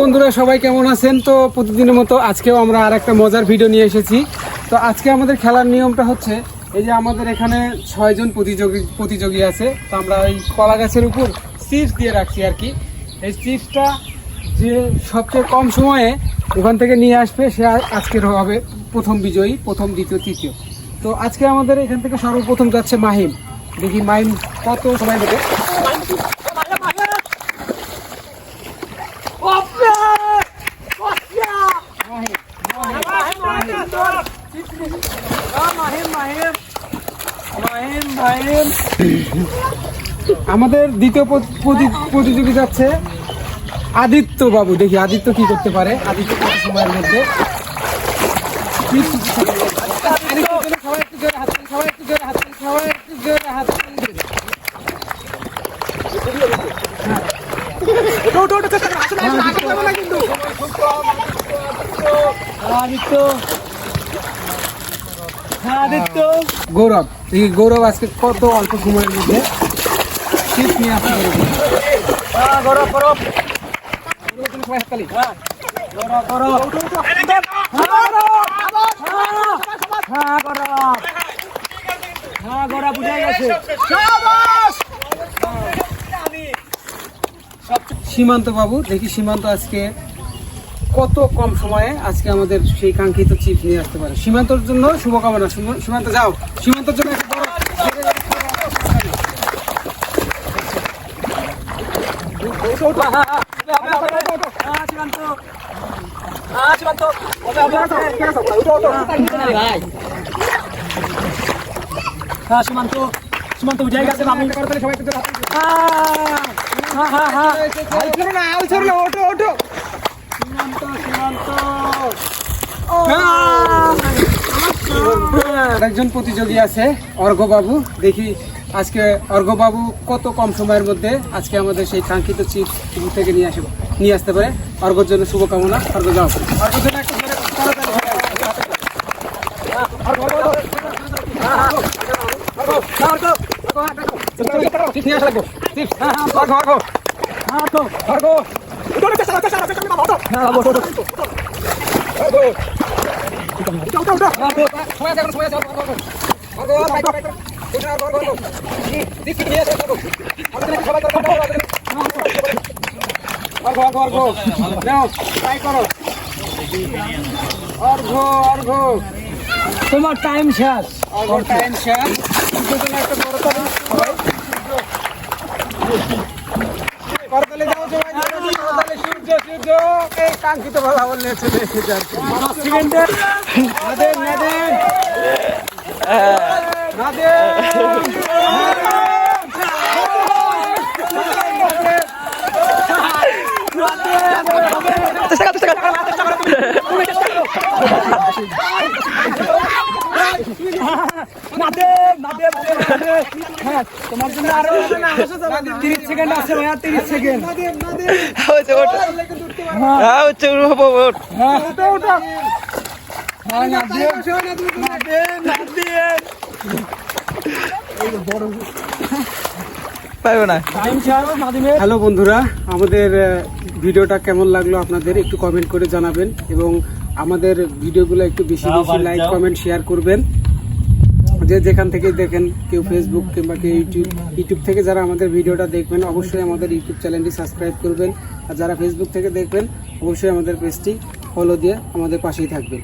বন্ধুরা, সবাই কেমন আছেন? তো প্রতিদিনের মতো আজকেও আমরা আর একটা মজার ভিডিও নিয়ে এসেছি। তো আজকে আমাদের খেলার নিয়মটা হচ্ছে, এই যে আমাদের এখানে ছয়জন প্রতিযোগী প্রতিযোগী আছে, তো আমরা ওই কলা গাছের উপর চিপস দিয়ে রাখছি আর কি। এই চিপসটা যে সবচেয়ে কম সময়ে ওখান থেকে নিয়ে আসবে, সে আজকের হবে প্রথম বিজয়ী, প্রথম, দ্বিতীয়, তৃতীয়। তো আজকে আমাদের এখান থেকে সর্বপ্রথম যাচ্ছে মাহিম। দেখি মাহিম কত সময় দেবে? আমাদের দ্বিতীয় প্রতি- প্রতি- প্রতিযোগী যাচ্ছে আদিত্য বাবু দেখি আদিত্য কি করতে পারে আদিত্য সময়ের মধ্যে সবাই একটু জোরে হাত তালি, সবাই একটু জোরে হাত সবাই একটু জোরে হাত তালি দিয়ে দিন। আদিত্য হ্যাঁ আদিত্য। গৌরব দেখি গৌরব আজকে কত অল্প সময়ের মধ্যে শীত নিয়ে আসতে পারবে হ্যাঁ। গরম গরম হ্যাঁ। হ্যাঁ গেছে। সীমান্ত বাবু দেখি সীমান্ত আজকে কত কম সময়ে আজকে আমাদের সেই কাঙ্ক্ষিত চিপ নিয়ে আসতে পারে সীমান্তর জন্য শুভকামনা সীমান্ত যাও সীমান্তর জন্য একটা বড় হ্যাঁ সীমান্ত হ্যাঁ সীমান্ত হ্যাঁ সীমান্ত সীমান্ত বুঝা গেছে আমি সবাই। হ্যাঁ হ্যাঁ হ্যাঁ ওঠো, ওঠো। সীমান্ত প্রতিযোগী আছে অর্ঘ বাবু দেখি আজকে অর্ঘ বাবু কত কম সময়ের মধ্যে আজকে আমাদের সেই কাঙ্ক্ষিত চিপ থেকে নিয়ে আসব নিয়ে আসতে পারে। অর্ঘর জন্য শুভকামনা। অর্ঘ যাও। অর্ঘর জন্য একটা অর্ঘ, অর্ঘ। তোমার টাইম শেষ টাইম শেষ। একটা করতালি, এই কাঙ্ক্ষিত ফলাফল নিয়ে চলে এসেছে আর কি। হ্যালো বন্ধুরা আমাদের ভিডিওটা কেমন লাগল আপনাদের একটু কমেন্ট করে জানাবেন এবং আমাদের ভিডিওগুলো একটু বেশি বেশি লাইক কমেন্ট শেয়ার করবেন। যে যেখান থেকে দেখেন, কেউ ফেসবুক কিংবা কেউ ইউটিউব ইউটিউব থেকে যারা আমাদের ভিডিওটা দেখবেন, অবশ্যই আমাদের ইউটিউব চ্যানেলটি সাবস্ক্রাইব করবেন। আর যারা ফেসবুক থেকে দেখবেন, অবশ্যই আমাদের পেজটি ফলো দিয়ে আমাদের পাশেই থাকবেন।